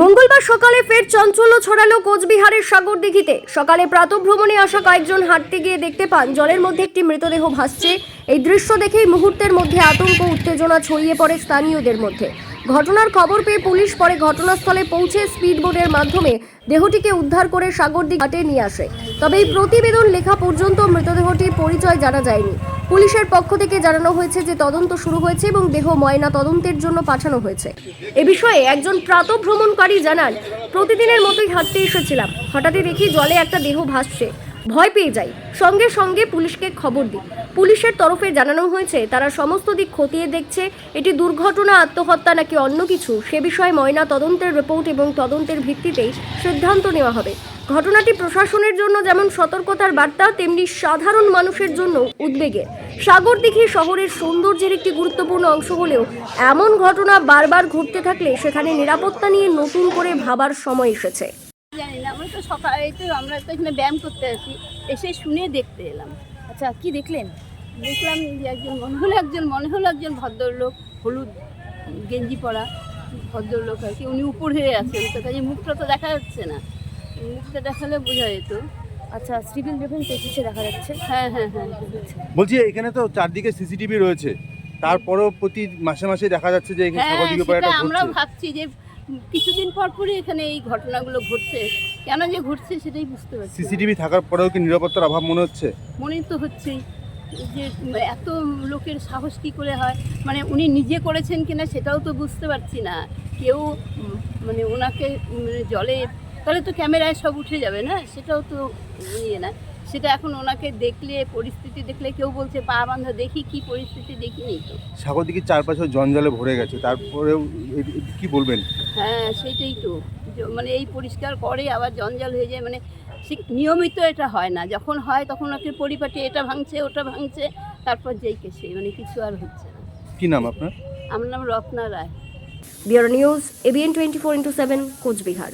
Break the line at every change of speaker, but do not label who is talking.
মঙ্গলবার সকালে ফের চঞ্চল্য ছড়ালো কোচবিহারের সাগরদিঘিতে। সকালে প্রাতভ্রমণে আসা কয়েকজন হাঁটতে গিয়ে দেখতে পান, জলের মধ্যে একটি মৃতদেহ ভাসছে। এই দৃশ্য দেখেই মুহূর্তের মধ্যে আতঙ্ক, উত্তেজনা ছড়িয়ে পড়ে স্থানীয়দের মধ্যে। ঘটনার খবর পেয়ে পুলিশ পরে ঘটনাস্থলে পৌঁছে স্পিডবোটের মাধ্যমে দেহটিকে উদ্ধার করে সাগরদিঘি ঘাটে নিয়ে আসে। তবে এই প্রতিবেদন লেখা পর্যন্ত মৃতদেহটির পরিচয় জানা যায়নি। পুলিশের পক্ষ থেকে জানানো হয়েছে যে তদন্ত শুরু হয়েছে এবং দেহ ময়না তদন্তের জন্য পাঠানো হয়েছে। এ বিষয়ে একজন প্রাতভ্রমণকারী জানান, প্রতিদিনের মতোই হাঁটতে এসেছিলাম। হঠাৎই দেখি জলে একটা দেহ ভাসছে। ভয় পেয়ে যাই। সঙ্গে সঙ্গে পুলিশকে খবর দিই। পুলিশের তরফে জানানো হয়েছে, তারা সমস্ত দিক খতিয়ে দেখছে। এটি দুর্ঘটনা, আত্মহত্যা নাকি অন্য কিছু? সে বিষয়ে ময়না তদন্তের রিপোর্ট এবং তদন্তের ভিত্তিতেই সিদ্ধান্ত নেওয়া হবে। ঘটনাটি প্রশাসনের জন্য যেমন সতর্কতার বার্তা, তেমনি সাধারণ মানুষের জন্য উদ্বেগের সাগরদিঘি শহরের সৌন্দর্যের একটি গুরুত্বপূর্ণ অংশ হলেও এমন ঘটনা বারবার ঘটতে থাকলে সেখানে নিরাপত্তা নিয়ে নতুন করে ভাবার সময় এসেছে।
জানি না তো তো আমরা এখানে ব্যায়াম করতে আসি, এসে শুনে দেখতে এলাম।
আচ্ছা কি দেখলেন?
দেখলাম যে একজন মনে হলো একজন, মনে হলো একজন ভদ্রলোক, হলুদ গেঞ্জি পরা ভদ্রলোক আর কি, উনি উপর হয়ে আছেন তো কাজে মুখটা তো দেখা যাচ্ছে না। মুখটা দেখালে বোঝা যেত।
আচ্ছা সিভিল ডিফেন্স এসেছে দেখা যাচ্ছে।
হ্যাঁ হ্যাঁ হ্যাঁ।
বলছি এখানে তো চারদিকে সিসিটিভি রয়েছে। তারপরেও প্রতি মাসে মাসে দেখা যাচ্ছে যে এখানে
হ্যাঁ
সাগরদিঘি একটা ঘটছে।
ভাবছি যে কিছুদিন পর পরই এখানে এই ঘটনাগুলো ঘটছে। কেন যে ঘটছে সেটাই বুঝতে পারছি না।
সিসিটিভি থাকার পরেও কি নিরাপত্তার অভাব মনে হচ্ছে?
মনে তো হচ্ছেই যে এত লোকের সাহস কী করে হয়? মানে উনি নিজে করেছেন কিনা সেটাও তো বুঝতে পারছি না। কেউ উম, মানে ওনাকে উম, জলে তাহলে তো ক্যামেরায় সব উঠে যাবে না? সেটাও তো ইয়ে না। সেটা এখন ওনাকে দেখলে পরিস্থিতি দেখলে কেউ বলছে পা বান্ধা দেখি কি পরিস্থিতি দেখিনি তো।
সাগরদিঘির চারপাশে জঞ্জালে ভরে গেছে। তারপরেও কি বলবেন?
হ্যাঁ সেইটাই তো। মানে এই পরিষ্কার করে আবার জঞ্জাল হয়ে যায়। মানে নিয়মিত এটা হয় না। যখন হয় তখন ওকে পরিপাটি এটা ভাঙছে ওটা ভাঙছে তারপর যেই কে সেই মানে কিছু আর হচ্ছে না।
কি নাম আপনার?
আমার নাম Ratna Roy.
Bureau news ABN twenty four into seven Coochbehar.